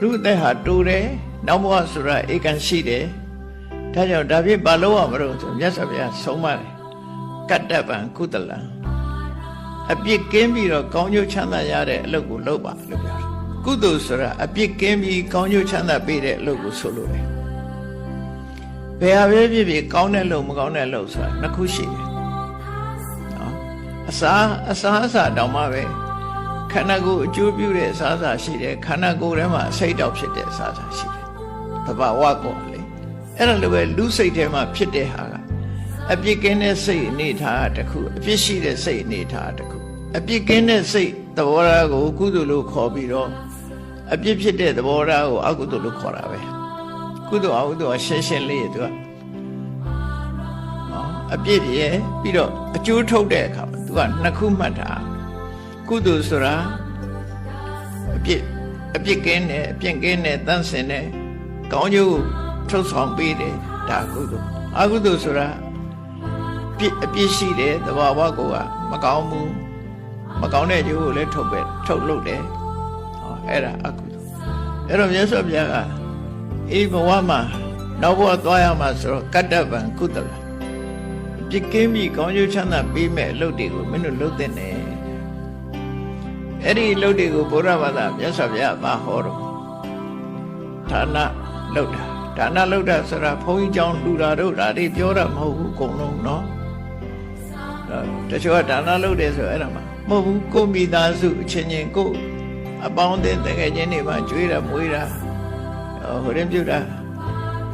လူအသက်ဟာတိုးတယ်နောက်ဘဝဆိုတာဧကန်ရှိတယ်ဒါကြောင့်ဒါဖြစ်ဘာလို့ရမလို့ဆိုမြတ်စွာဘုရားဆုံးမတယ်ကတ္တပံကုသလံအပြစ်ကင်းပြီးတော့ကောင်းကျိုးချမ်းသာရတဲ့အလုပ်ကိုလုပ်ပါလို့ပြောတယ်ကုသိုလ်ဆိုတာအပြစ်ကင်းပြီးကောင်းကျိုးချမ်းသာပေးတဲ့အလုပ်ကိုဆိုလိုတယ်ဘယ်ဟာပဲဖြစ်ဖြစ်ကောင်းတဲ့လုပ်မကောင်းတဲ့လုပ်ဆိုတာနှစ်ခုရှိတယ်နော်အစာအစာအစာတောင်မှပဲခ န္ဓာကိုယ်အကျိုးပြုတဲ့အစာအစာရှိတယ်ခန္ဓာကိုယ်ထဲမှာအစိတ်တောက်ဖြစ်တဲ့အစာအစာရှိတယ်တဘာဝကောလေအဲ့ဒါလိုပဲလူစိတ်ထဲမှာဖြစ်တဲ့ဟာကအပြစ်ကင်းတဲ့စိတ်အနေထားတစ်ခုအပြစ်ရှိတဲ့စိတ်အနေထားတစ်ခုအပြစ်ကင်းတဲ့စိတ်သဘောထားကိုကုသိုလ်လို့ခေါ်ပြီးတော့အပြစ်ဖြစ်တဲ့သဘောထားကိုအကုသိုလ်လို့ခေါ်တာပဲကုသိုလ်အကုသိုလ်ကရှင်းရှင်းလေးရသူကနော်အပြစ်ရယ်ပြီးတော့အကျိုးထုတ်တဲ့အခါမှာသူကနှစ်ခုမှတ်တာ ကုသိုလ်ဆိုတာအပြစ်အပြစ်ကင်းတယ်အပြစ်ကင်းတယ်တန့်စင်တယ်ကောင်းကျိုးထုတ်ဆောင်ပေးတယ်ဒါကုသိုလ်အကုသိုလ်ဆိုတာပြစ်အပြစ်ရှိတယ်သဘာဝကိုကမကောင်းဘူးမကောင်းတဲ့ကျိုးကိုလည်းထုတ်ပဲထုတ်လုပ်တယ်ဟောအဲ့ဒါအကုသိုလ်အဲ့တော့မြတ်စွာဘုရားကအေးဘဝမှာနောက်ဘဝသွားရမှာဆိုတော့ကတ္တဗံကုသလပြစ်ကင်းပြီးကောင်းကျိုးချမ်းသာပေးမဲ့အလုပ်တွေကိုမင်းတို့လုပ်တဲ့နဲ့ အဲ့ဒီအလုပ်တွေကိုဘုရားဘာသာမြတ်စွာဘုရားမဟောတော့ဌာနလုပ်တာဌာနလုပ်တာဆိုတာဘုန်းကြီးเจ้าလူတာတို့ဒါတွေပြောတာမဟုတ်ဘူးအကုန်လုံးเนาะတချို့ကဒါနလုပ်တယ်ဆိုအဲ့ဒါမှမဟုတ်ဘူးကိုမိသားစုအချင်းချင်းကိုအပေါင်းအသင်းတကယ်ချင်းတွေမှာကြွေးတာမွေးတာဟိုရင်ပြုတ်တာ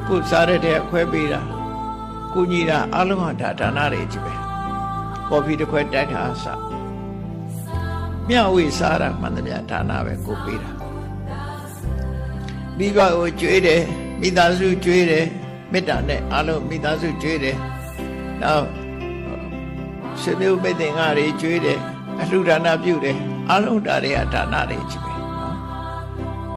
ကိုစားရတဲ့ခွဲပေးတာကိုညီတာအလုံးဟာဒါဒါနတွေကြီးပဲကော်ဖီတစ်ခွက်တိုက်တာအစ မြဝေစားတာမှန်သမျှဒါနပဲကိုပေးတာမိဘကိုကြွေးတယ်မိသားစုကြွေးတယ်မေတ္တာနဲ့အလုံးမိသားစုကြွေးတယ်နောက်ဆွေမျိုးမိတ်တင်္ဂါတွေကြွေးတယ်အလှဒါနပြုတယ်အလုံးဒါတွေကဒါနတွေကြီးပဲ